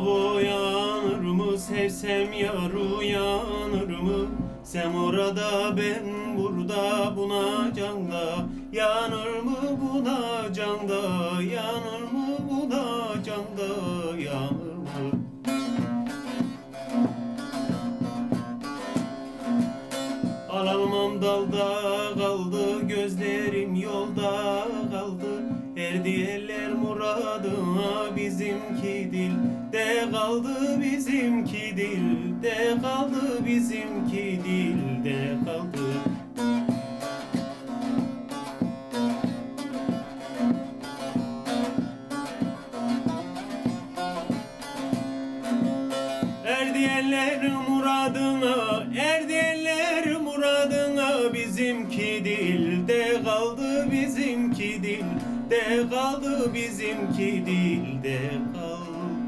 Buna boyanır mı? Sevsem yar uyanır mı? Sen orada ben burada buna canda. Yanır mı? Buna canda. Yanır mı? Buna canda. Yanır mı? Alamam dalda kaldı gözlerim yolda kaldı. Erdiyeller muradına bizimki dil. De kaldı bizimki dil. De kaldı bizimki dil. De kaldı. Erdiyeller muradına, erdiyeller muradına Bizimki dilde kaldı bizimki dilde kaldı bizimki dilde kaldı